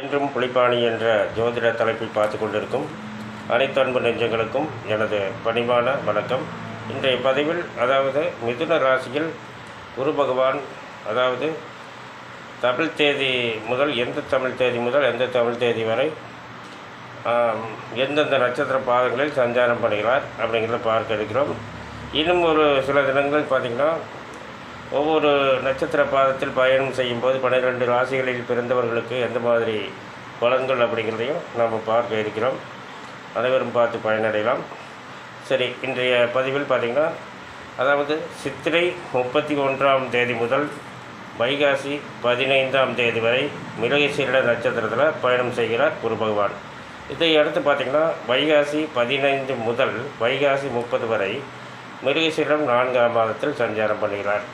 என்றும் புலிப்பாணி என்ற ஜோதிட தலைப்பில் பார்த்து கொண்டிருக்கும் அனைத்து அன்பு நெஞ்சங்களுக்கும் எனது பணிவான வணக்கம். இன்றைய பதிவில் அதாவது மிதுன ராசியில் குரு பகவான் அதாவது தமிழ் தேதி முதல் எந்த தமிழ் தேதி முதல் எந்த தமிழ் தேதி வரை எந்தெந்த நட்சத்திர பாதங்களில் சஞ்சாரம் பண்ணுகிறார் அப்படிங்கிறத பார்க்க இருக்கிறோம். இன்னும் ஒரு சில தினங்கள் பார்த்திங்கன்னா ஒவ்வொரு நட்சத்திர பாதத்தில் பயணம் செய்யும்போது பன்னிரெண்டு ராசிகளில் பிறந்தவர்களுக்கு எந்த மாதிரி பலன்கள் அப்படிங்கிறதையும் நாம் பார்க்க இருக்கிறோம். அனைவரும் பார்த்து பயனடையலாம். சரி இன்றைய பதிவில் பார்த்திங்கன்னா அதாவது சித்திரை முப்பத்தி ஒன்றாம் தேதி முதல் வைகாசி பதினைந்தாம் தேதி வரை மிருகசீரிட நட்சத்திரத்தில் பயணம் செய்கிறார் குரு பகவான். இதை அடுத்து பார்த்திங்கன்னா வைகாசி பதினைந்து முதல் வைகாசி முப்பது வரை மிருகசீரம் நான்காம் மாதத்தில் சஞ்சாரம் பண்ணுகிறார்.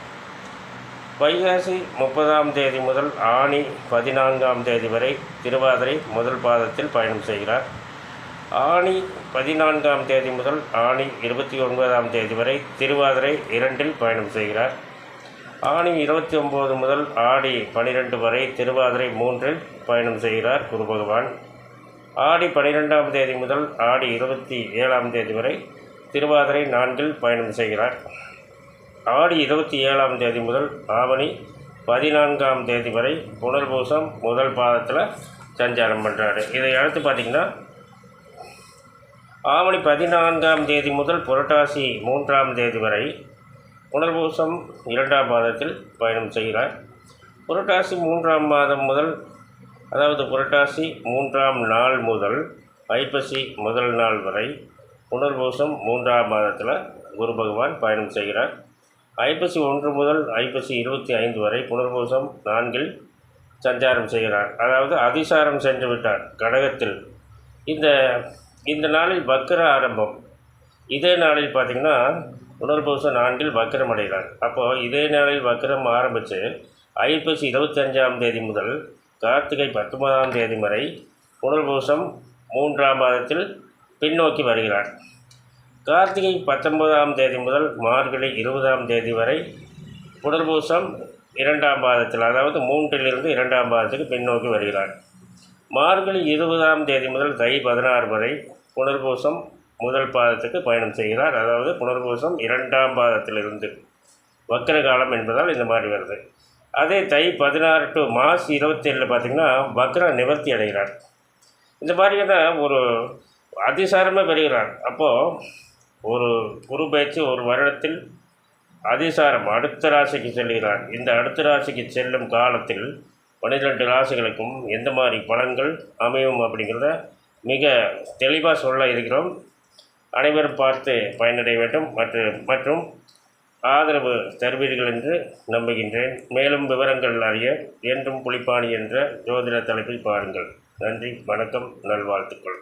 வைகாசி முப்பதாம் தேதி முதல் ஆணி பதினான்காம் தேதி வரை திருவாதிரை முதல் பாதத்தில் பயணம் செய்கிறார். ஆணி பதினான்காம் தேதி முதல் ஆணி இருபத்தி ஒன்பதாம் தேதி வரை திருவாதிரை இரண்டில் பயணம் செய்கிறார். ஆணி இருபத்தி ஒம்பது முதல் ஆடி பனிரெண்டு வரை திருவாதிரை மூன்றில் பயணம் செய்கிறார் குரு பகவான். ஆடி பனிரெண்டாம் தேதி முதல் ஆடி இருபத்தி ஏழாம் தேதி வரை திருவாதிரை நான்கில் பயணம் செய்கிறார். ஆடி இருபத்தி ஏழாம் தேதி முதல் ஆவணி பதினான்காம் தேதி வரை புனர்பூசம் முதல் பாதத்தில் சஞ்சாரம் பண்ணுறாரு இதை அடுத்து பார்த்திங்கன்னா ஆவணி பதினான்காம் தேதி முதல் புரட்டாசி மூன்றாம் தேதி வரை புனர்பூசம் இரண்டாம் மாதத்தில் பயணம் செய்கிறார். புரட்டாசி மூன்றாம் மாதம் முதல் அதாவது புரட்டாசி மூன்றாம் நாள் முதல் ஐப்பசி முதல் நாள் வரை புனர்பூசம் மூன்றாம் மாதத்தில் குரு பகவான் பயணம் செய்கிறார். ஐப்பசி ஒன்று முதல் ஐப்பசி இருபத்தி ஐந்து வரை புனர்பூசம் நான்கில் சஞ்சாரம் செய்கிறார். அதாவது அதிசாரம் சென்று விட்டார் கடகத்தில். இந்த இந்த நாளில் பக்ர ஆரம்பம். இதே நாளில் பார்த்திங்கன்னா புனர்பூசம் நான்கில் பக்ரம் அடைகிறார். அப்போது இதே நாளில் பக்ரம் ஆரம்பித்து ஐப்பசி இருபத்தஞ்சாம் தேதி முதல் கார்த்திகை பத்தொன்பதாம் தேதி வரை புனர்பூசம் மூன்றாம் மாதத்தில் பின்னோக்கி வருகிறார். கார்த்திகை பத்தொன்பதாம் தேதி முதல் மார்கழி இருபதாம் தேதி வரை புனர்பூசம் இரண்டாம் பாதத்தில் அதாவது மூன்றிலிருந்து இரண்டாம் பாதத்துக்கு பின்னோக்கி வருகிறார். மார்கழி இருபதாம் தேதி முதல் தை பதினாறு வரை புனர்பூசம் முதல் பாதத்துக்கு பயணம் செய்கிறார். அதாவது புனர்பூசம் இரண்டாம் பாதத்திலிருந்து வக்கர காலம் என்பதால் இந்த மாதிரி வருது. அதே தை பதினாறு டு மார்ச் இருபத்தேழில் பார்த்திங்கன்னா வக்ர நிவர்த்தி அடைகிறார். இந்த மாதிரியான ஒரு அதிசாரமே பெறுகிறார். அப்போது ஒரு குரு பயிற்சி ஒரு வருடத்தில் அதிசாரம் அடுத்த ராசிக்கு செல்கிறார். இந்த அடுத்த ராசிக்கு செல்லும் காலத்தில் பன்னிரெண்டு ராசிகளுக்கும் எந்த மாதிரி பலன்கள் அமையும் அப்படிங்கிறத மிக தெளிவாக சொல்ல இருக்கிறோம். அனைவரும் பார்த்து பயனடைய வேண்டும். மற்றும் மற்றும் ஆதரவு தருவீர்கள் என்று நம்புகின்றேன். மேலும் விவரங்கள் அறிய என்றும் புலிப்பாணி என்ற ஜோதிட தலைப்பில் பாருங்கள். நன்றி வணக்கம் நல்வாழ்த்துக்கள்.